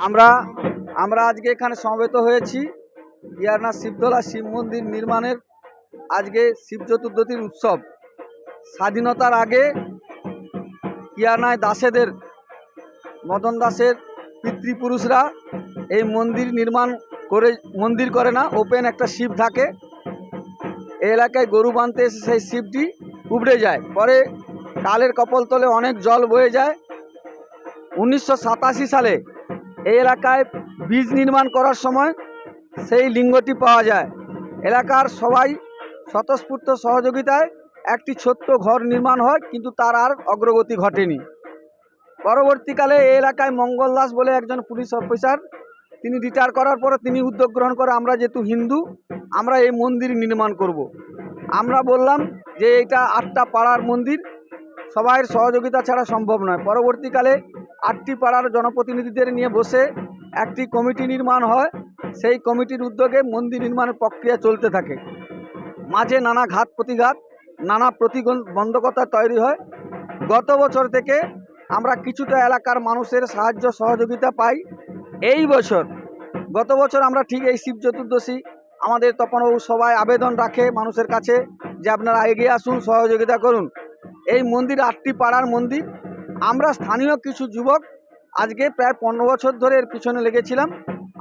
আমরা আমরা আজকে এখানে সমবেত হয়েছি। ইয়ারনা শিবতলা শিব মন্দির নির্মাণের আজকে শিব চতুর্দশীর উৎসব। স্বাধীনতার আগে ইয়ারনায় দাসেদের, মদন দাসের পিতৃপুরুষরা এই মন্দির নির্মাণ করে, মন্দির করে না, ওপেন একটা শিব থাকে। এই এলাকায় গরু বাঁধতে এসে সেই শিবটি উবড়ে যায়। পরে কালের কপলতলে অনেক জল বয়ে যায়। উনিশশো সাতাশি সালে এই এলাকায় বীজ নির্মাণ করার সময় সেই লিঙ্গটি পাওয়া যায়। এলাকার সবাই স্বতঃস্ফূর্ত সহযোগিতায় একটি ছোট্ট ঘর নির্মাণ হয়, কিন্তু তার আর অগ্রগতি ঘটেনি। পরবর্তীকালে এই এলাকায় মঙ্গল দাস বলে একজন পুলিশ অফিসার, তিনি রিটায়ার করার পরে তিনি উদ্যোগ গ্রহণ করে, আমরা যেহেতু হিন্দু, আমরা এই মন্দির নির্মাণ করব। আমরা বললাম যে, এটা আটটা পাড়ার মন্দির, সবাইয়ের সহযোগিতা ছাড়া সম্ভব নয়। পরবর্তীকালে আটটি পাড়ার জনপ্রতিনিধিদের নিয়ে বসে একটি কমিটি নির্মাণ হয়। সেই কমিটির উদ্যোগে মন্দির নির্মাণের প্রক্রিয়া চলতে থাকে। মাঝে নানা ঘাত প্রতিঘাত, নানা প্রতিবন্ধকতা তৈরি হয়। গত বছর থেকে আমরা কিছুটা এলাকার মানুষের সাহায্য সহযোগিতা পাই। এই বছর, গত বছর আমরা ঠিক এই শিব চতুর্দশী, আমাদের তপনবাবু সবাই আবেদন রাখে মানুষের কাছে যে আপনারা এগিয়ে আসুন, সহযোগিতা করুন। এই মন্দির আটটি পাড়ার মন্দির। আমরা স্থানীয় কিছু যুবক আজকে প্রায় পনেরো বছর ধরে এর পিছনে লেগেছিলাম।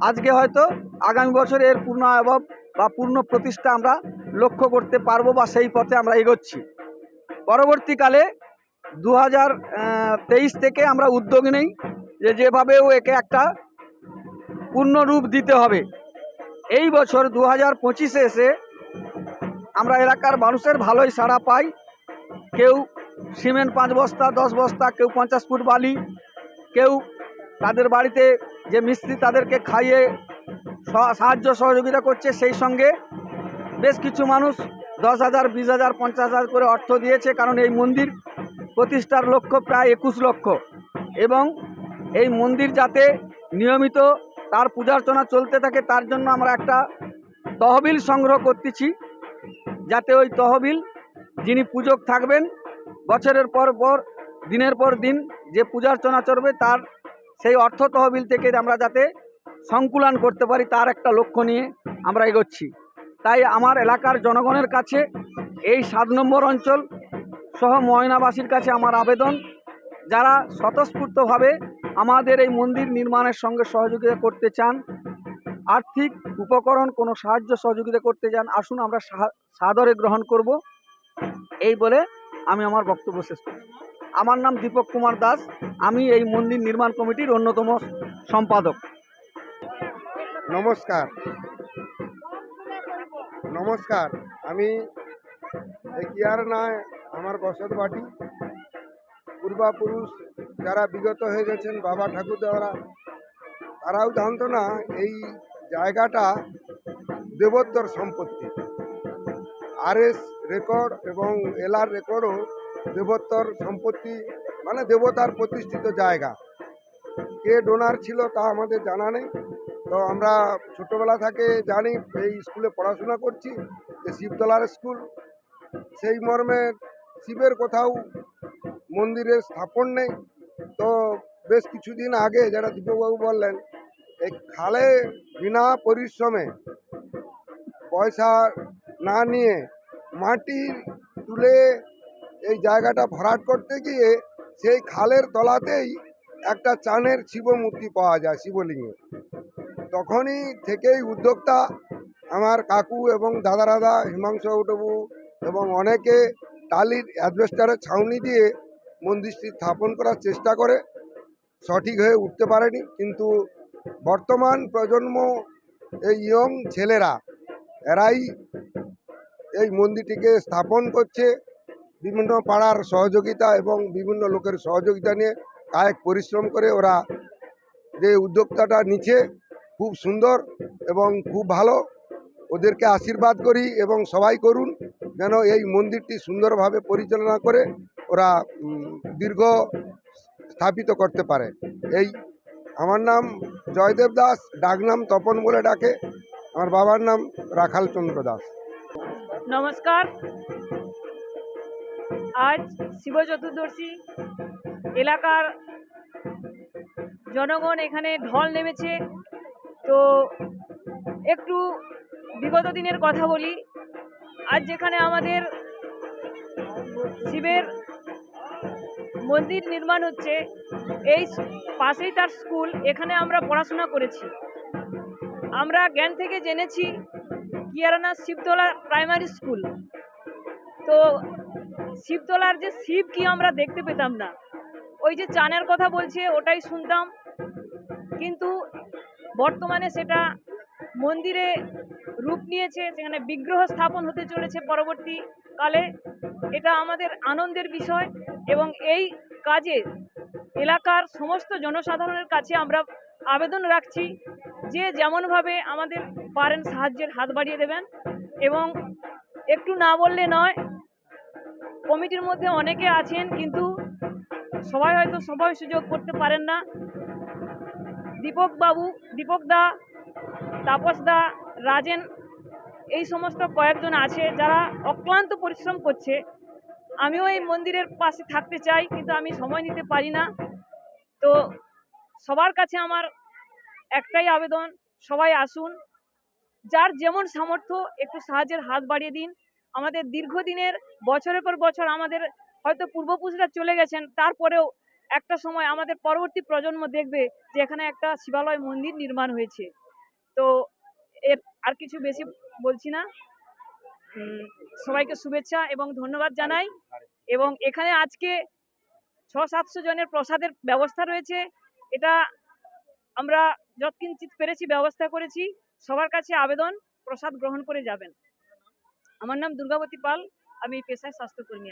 আজকে হয়তো আগামী বছর এর পূর্ণ আয়ব বা পূর্ণ প্রতিষ্ঠা আমরা লক্ষ্য করতে পারব বা সেই পথে আমরা এগোচ্ছি। পরবর্তীকালে দু হাজার তেইশ থেকে আমরা উদ্যোগ নেই যে যেভাবেও একে একটা পূর্ণ রূপ দিতে হবে। এই বছর দু হাজার পঁচিশে এসে আমরা এলাকার মানুষের ভালোই সাড়া পাই। কেউ সিমেন্ট পাঁচ বস্তা, দশ বস্তা, কেউ পঞ্চাশ ফুট বালি, কেউ তাদের বাড়িতে যে মিস্ত্রি তাদেরকে খাইয়ে সাহায্য সহযোগিতা করছে, সেই সঙ্গে বেশ কিছু মানুষ দশ হাজার, বিশ হাজার, পঞ্চাশ হাজার করে অর্থ দিয়েছে, কারণ এই মন্দির প্রতিষ্ঠার লক্ষ্য প্রায় একুশ লক্ষ। এবং এই মন্দির যাতে নিয়মিত তার পূজার্চনা চলতে থাকে, তার জন্য আমরা একটা তহবিল সংগ্রহ করতেছি, যাতে ওই তহবিল যিনি পূজক থাকবেন বছরের পর পর, দিনের পর দিন যে পূজার্চনা চলবে, তার সেই অর্থ তহবিল থেকে আমরা যাতে সংকুলান করতে পারি, তার একটা লক্ষ্য নিয়ে আমরা এগোচ্ছি। তাই আমার এলাকার জনগণের কাছে এই সাত নম্বর অঞ্চল সহ ময়নাবাসীর কাছে আমার আবেদন, যারা স্বতঃস্ফূর্তভাবে আমাদের এই মন্দির নির্মাণের সঙ্গে সহযোগিতা করতে চান, আর্থিক উপকরণ কোনো সাহায্য সহযোগিতা করতে চান, আসুন আমরা সাদরে গ্রহণ করব। এই বলে আমি আমার বক্তব্য শেষ করি আমার নাম দীপক কুমার দাস। আমি এই মন্দির নির্মাণ কমিটির অন্যতম সম্পাদক। নমস্কার। নমস্কার। আমি এই কিয়ারনায় আমার বসত বাটি। পূর্বাপুরুষ যারা বিগত হয়ে গেছেন, বাবা ঠাকুর দেওয়ারা তারাও জানতো না এই জায়গাটা দেবোত্তর সম্পত্তি। আর এস রেকর্ড এবং এলার রেকর্ডও দেবোত্তর সম্পত্তি মানে দেবতার প্রতিষ্ঠিত জায়গা। কে ডোনার ছিল তা আমাদের জানা নেই। তো আমরা ছোটোবেলা থেকে জানি, এই স্কুলে পড়াশোনা করছি, যে শিবতলার স্কুল সেই মর্মে শিবের কোথাও মন্দিরের স্থাপন নেই। তো বেশ কিছুদিন আগে যারা দীপকবাবু বললেন, এই খালে বিনা পরিশ্রমে পয়সা না নিয়ে মাটি তুলে এই জায়গাটা ভরাট করতে গিয়ে সেই খালের তলাতেই একটা চানের শিব মূর্তি পাওয়া যায় শিবলিঙ্গ। তখনই থেকেই উদ্যোক্তা আমার কাকু এবং দাদা দাদা হিমাংশু বাবু এবং অনেকে টালির অ্যাডভেস্টারের ছাউনি দিয়ে মন্দিরটি স্থাপন করার চেষ্টা করে, সঠিক হয়ে উঠতে পারেনি। কিন্তু বর্তমান প্রজন্ম, এই ইয়ং ছেলেরা, এরাই এই মন্দিরটিকে স্থাপন করছে বিভিন্ন পাড়ার সহযোগিতা এবং বিভিন্ন লোকের সহযোগিতা নিয়ে। কায়িক পরিশ্রম করে ওরা যে উদ্যোক্তাটা নিচ্ছে, খুব সুন্দর এবং খুব ভালো। ওদেরকে আশীর্বাদ করি এবং সবাই করুন যেন এই মন্দিরটি সুন্দরভাবে পরিচালনা করে ওরা দীর্ঘ স্থাপিত করতে পারে। এই আমার নাম জয়দেব দাস, ডাকনাম তপন বলে ডাকে। আমার বাবার নাম রাখাল চন্দ্র দাস। নমস্কার। আজ শিব চতুর্দশী। এলাকার জনগণ এখানে ঢল নেমেছে। তো একটু বিগত দিনের কথা বলি। আজ যেখানে আমাদের শিবের মন্দির নির্মাণ হচ্ছে, এই পাশেই তার স্কুল। এখানে আমরা পড়াশোনা করেছি। আমরা জ্ঞান থেকে জেনেছি কিয়ারানা শিবতলা প্রাইমারি স্কুল। তো শিবতলার যে শিব কি আমরা দেখতে পেতাম না। ওই যে চানের কথা বলছে, ওটাই শুনতাম। কিন্তু বর্তমানে সেটা মন্দিরে রূপ নিয়েছে, সেখানে বিগ্রহ স্থাপন হতে চলেছে পরবর্তীকালে এটা আমাদের আনন্দের বিষয় এবং এই কাজে এলাকার সমস্ত জনসাধারণের কাছে আমরা আবেদন রাখছি। যে যেমনভাবে আমাদের পারেন সাহায্যের হাত বাড়িয়ে দেবেন এবং একটু না বললে নয়, কমিটির মধ্যে অনেকে আছেন কিন্তু সবাই হয়তো সবাই সুযোগ করতে পারেন না। দীপক বাবু, দীপক দা, তাপস দা, রাজেন, এই সমস্ত কয়েকজন আছে যারা অক্লান্ত পরিশ্রম করছে। আমিও এই মন্দিরের পাশে থাকতে চাই কিন্তু আমি সময় নিতে পারি না। তো সবার কাছে আমার একটাই আবেদন, সবাই আসুন। যার যেমন সামর্থ্য, একটু সাহায্যের হাত বাড়িয়ে দিন। আমাদের দীর্ঘদিনের, বছরের পর বছর আমাদের হয়তো পূর্বপুরুষরা চলে গেছেন, তারপরেও একটা সময় আমাদের পরবর্তী প্রজন্ম দেখবে যে এখানে একটা শিবালয় মন্দির নির্মাণ হয়েছে। তো এর আর কিছু বেশি বলছি না। সবাইকে শুভেচ্ছা এবং ধন্যবাদ জানাই। এবং এখানে আজকে ছ সাতশো জনের প্রসাদের ব্যবস্থা রয়েছে। এটা আমরা যৎকিঞ্চিত পেরেছি, ব্যবস্থা করেছি, সবার কাছে আবেদন, প্রসাদ গ্রহণ করে যাবেন। আমার নাম দুর্গাবতী পাল, আমি পেশায় স্বাস্থ্যকর্মী।